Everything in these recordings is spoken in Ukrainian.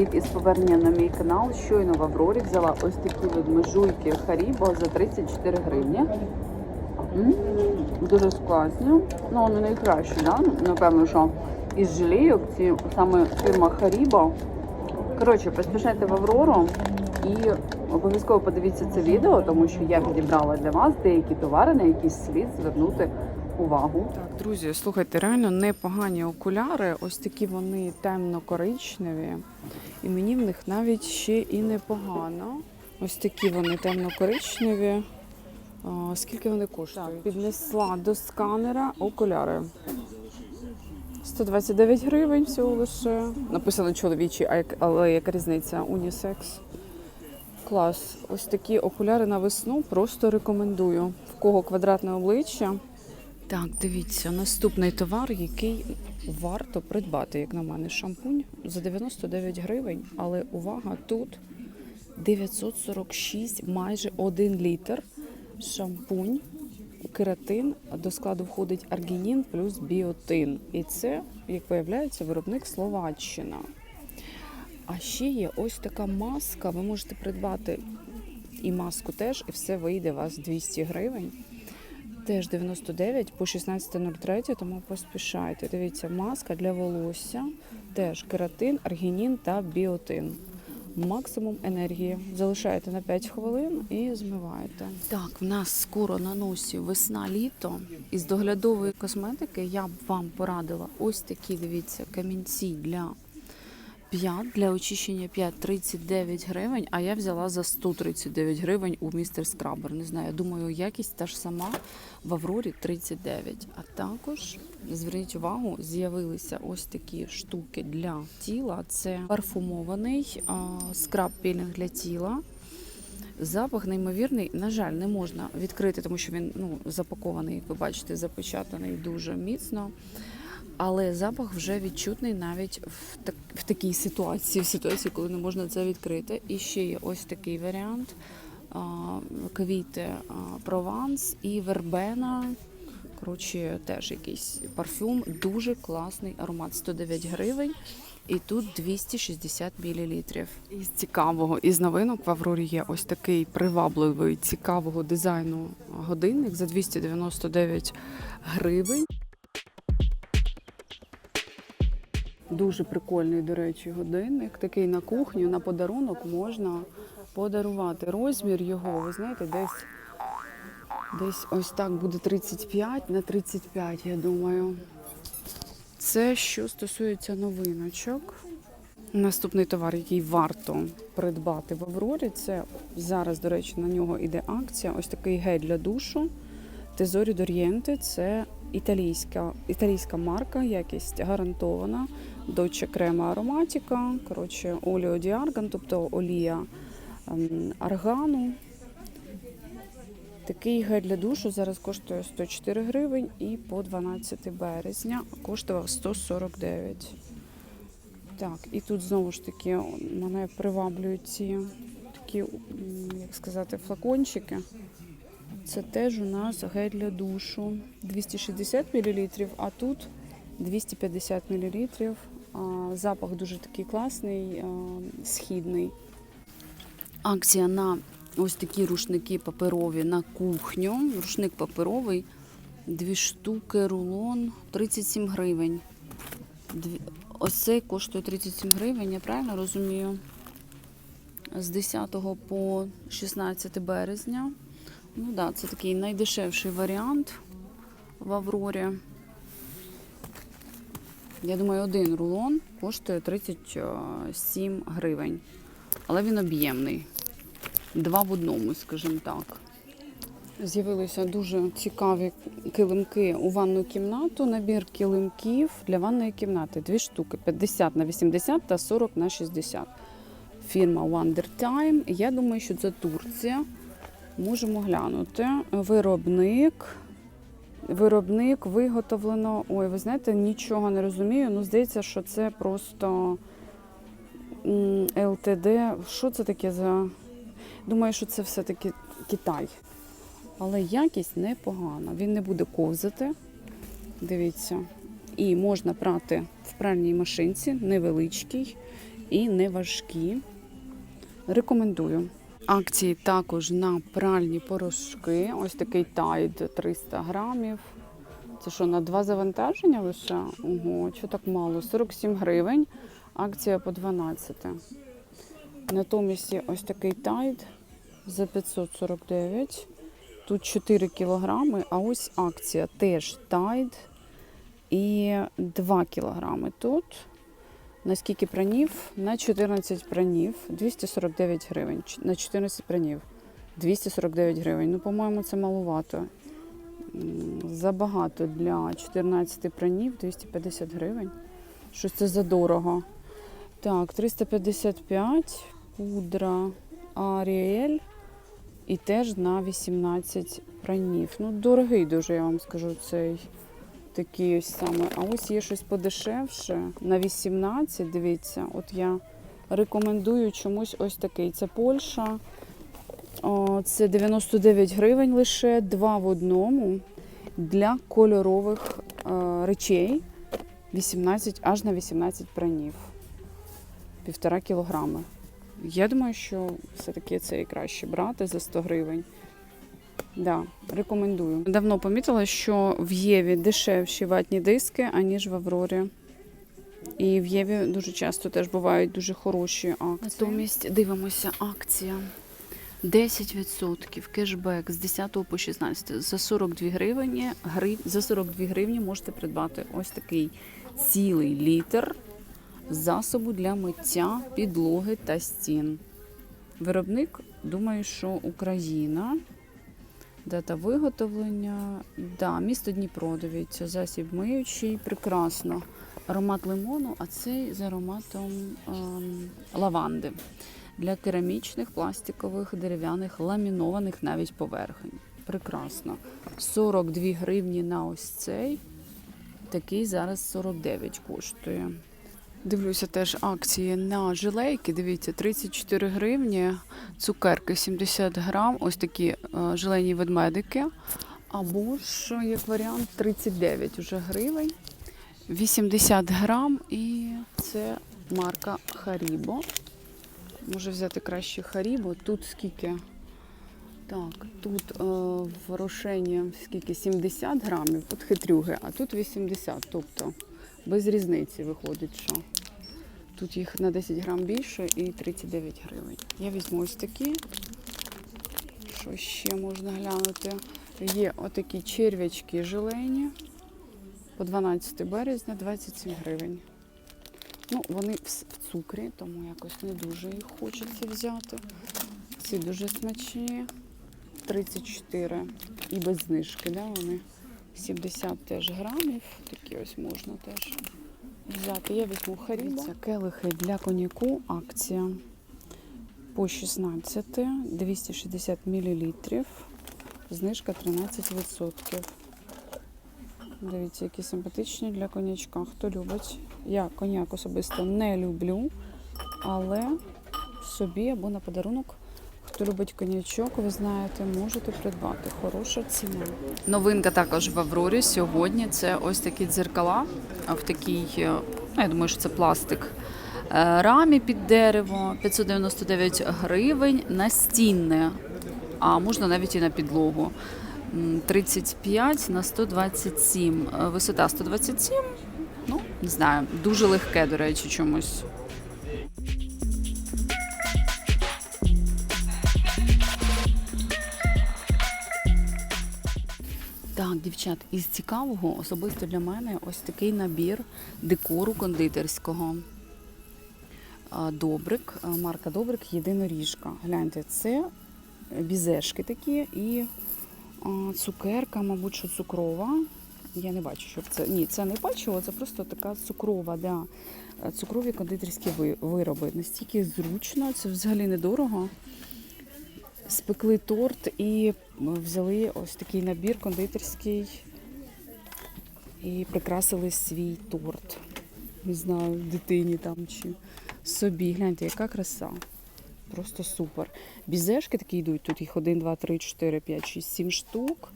Привіт із повернення на мій канал. Щойно в Аврорі взяла ось такі межуйки Харібо за 34 гривні. Дуже класні. Ну, вони найкращі, да? напевно, що із жалійок, ці саме фірма Харібо. Коротше, поспішайте в Аврору і обов'язково подивіться це відео, тому що я підібрала для вас деякі товари, на які слід звернути увагу. Так, друзі, слухайте, реально непогані окуляри. Ось такі вони темно-коричневі, і мені в них навіть ще і непогано. Ось такі вони темно-коричневі. Скільки вони коштують? Так, піднесла до сканера окуляри. 129 гривень всього лише. Написано як- але яка різниця? Унісекс. Клас. Ось такі окуляри на весну просто рекомендую. В кого квадратне обличчя. Так, дивіться, наступний товар, який варто придбати, як на мене, шампунь за 99 гривень. Але увага, тут 946, майже 1 літр. Шампунь, кератин. До складу входить аргінін плюс біотин. І це, як виявляється, виробник Словаччина. А ще є ось така маска. Ви можете придбати і маску теж, і все вийде у вас 200 гривень. Теж 99 по 16.03, тому поспішайте. Дивіться, маска для волосся, теж кератин, аргінін та біотин. Максимум енергії. Залишаєте на 5 хвилин і змиваєте. Так, в нас скоро на носі весна-літо. Із доглядової косметики я б вам порадила ось такі, дивіться, камінці для п'ят для очищення п'ят 39 гривень, а я взяла за 139 гривень у містер Скрабер. Не знаю, думаю, якість та ж сама в Аврорі 39. А також зверніть увагу, з'явилися ось такі штуки для тіла. Це парфумований а, скраб пілінг для тіла. Запах неймовірний. На жаль, не можна відкрити, тому що він ну, запакований, як ви бачите, запечатаний дуже міцно. Але запах вже відчутний навіть в, так, в такій ситуації, в ситуації, коли не можна це відкрити. І ще є ось такий варіант: квіти Прованс і вербена. Коротше, теж якийсь парфюм. Дуже класний аромат 109 гривень. І тут 260 мл. Із цікавого, із новинок в Аврорі є ось такий привабливий, цікавого дизайну годинник за 299 гривень. Дуже прикольний, до речі, годинник. Такий на кухню, на подарунок можна подарувати. Розмір його, ви знаєте, десь, десь ось так буде 35 на 35, я думаю. Це що стосується новиночок. Наступний товар, який варто придбати в Аврорі, це зараз, до речі, на нього йде акція. Ось такий гель для душу. Тезорі Дор'єнте це італійська, італійська марка, якість гарантована. Доче крема ароматика, коротше, оліо діарган, тобто олія ем, аргану. Такий гель для душу зараз коштує 104 гривень і по 12 березня коштував 149. Так, і тут знову ж таки мене приваблюють ці такі, як сказати, флакончики. Це теж у нас гель для душу 260 мл, а тут 250 мл. Запах дуже такий класний, східний. Акція на ось такі рушники паперові на кухню. Рушник паперовий, дві штуки, рулон 37 гривень. Ось цей коштує 37 гривень, я правильно розумію? З 10 по 16 березня. Ну так, да, це такий найдешевший варіант в Аврорі. Я думаю, один рулон коштує 37 гривень. Але він об'ємний. Два в одному, скажімо так. З'явилися дуже цікаві килимки у ванну кімнату. Набір килимків для ванної кімнати. Дві штуки 50 на 80 та 40 на 60. Фірма Wonder Time. Я думаю, що це Турція. Можемо глянути. Виробник. Виробник виготовлено. Ой, ви знаєте, нічого не розумію. Ну, здається, що це просто ЛТД. Що це таке за. Думаю, що це все-таки Китай. Але якість непогана. Він не буде ковзати. Дивіться. І можна прати в пральній машинці, невеличкий. і не важкі. Рекомендую. Акції також на пральні порошки. Ось такий тайд 300 грамів. Це що, на два завантаження лише? Ого, що так мало? 47 гривень. Акція по 12. Натомість є ось такий тайд за 549. Тут 4 кілограми, а ось акція теж тайд і 2 кілограми тут. На скільки пранів? На 14 пранів 249 гривень. На 14 пранів 249 гривень. Ну, по-моєму, це маловато. Забагато для 14 пранів 250 гривень. Щось це за дорого. Так, 355 пудра Аріель і теж на 18 пранів. Ну, дорогий дуже, я вам скажу, цей такий ось саме. А ось є щось подешевше на 18. Дивіться, от я рекомендую чомусь ось такий. Це Польща. О, це 99 гривень лише, два в одному для кольорових е, речей. 18, аж на 18 пранів. Півтора кілограми. Я думаю, що все-таки це і краще брати за 100 гривень. Да, рекомендую. Давно помітила, що в Єві дешевші ватні диски, аніж в Аврорі. І в Єві дуже часто теж бувають дуже хороші акції. Натомість дивимося акція. 10% кешбек з 10 по 16 за 42 гривні. Гри... За 42 гривні можете придбати ось такий цілий літр засобу для миття підлоги та стін. Виробник, думаю, що Україна. Дата виготовлення. Да, місто Дніпро, дивіться, засіб миючий, прекрасно. Аромат лимону, а цей з ароматом ем, лаванди для керамічних, пластикових, дерев'яних, ламінованих навіть поверхень. Прекрасно. 42 гривні на ось цей. Такий зараз 49 коштує. Дивлюся теж акції на жилейки. Дивіться, 34 гривні, цукерки 70 грам, ось такі е, желені ведмедики. Або ж, як варіант, 39 уже гривень, 80 грам, і це марка Харібо. Може взяти краще Харібо. Тут скільки? Так, тут е, в рошені скільки 70 грамів, тут хитрюги, а тут 80. Тобто без різниці виходить, що тут їх на 10 грам більше і 39 гривень. Я візьму ось такі. Що ще можна глянути? Є отакі черв'ячки желені по 12 березня 27 гривень. Ну, вони в цукрі, тому якось не дуже їх хочеться взяти. Ці дуже смачні. 34 і без знижки, да, вони 70 теж грамів. Такі ось можна теж взяти. Я візьму Харібо. Це келихи для коньяку. Акція по 16, 260 мл. Знижка 13%. Дивіться, які симпатичні для коньячка. Хто любить? Я коньяк особисто не люблю, але собі або на подарунок. Хто любить коньячок, ви знаєте, можете придбати. Хороша ціна. Новинка також в Аврорі сьогодні. Це ось такі дзеркала в такій, е, ну, я думаю, що це пластик. е, Рамі під дерево 599 гривень настінне, а можна навіть і на підлогу. 35 на 127. Е, Висота 127. Ну, не знаю, дуже легке, до речі, чомусь. Так, дівчат, із цікавого особисто для мене ось такий набір декору кондитерського. Добрик, марка Добрик єдиноріжка. Гляньте, це бізешки такі і цукерка, мабуть, що цукрова. Я не бачу, що це. Ні, це не печиво, це просто така цукрова, да. Цукрові кондитерські вироби. Настільки зручно, це взагалі недорого. Спекли торт і взяли ось такий набір кондитерський і прикрасили свій торт. Не знаю, дитині там чи собі. Гляньте, яка краса. Просто супер. Бізешки такі йдуть, тут їх 1, 2, 3, 4, 5, 6, 7 штук.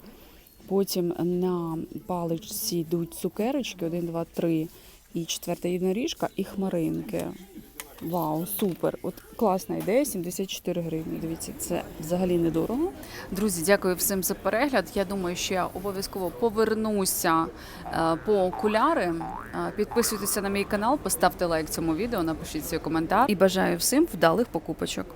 Потім на паличці йдуть цукерочки, 1, 2, 3 і четверта єдиноріжка, і хмаринки. Вау, супер! От класна ідея, 74 гривні. Дивіться, це взагалі недорого. Друзі, дякую всім за перегляд. Я думаю, що я обов'язково повернуся е, по окуляри. Е, Підписуйтеся на мій канал, поставте лайк цьому відео, напишіть свій коментар і бажаю всім вдалих покупочок.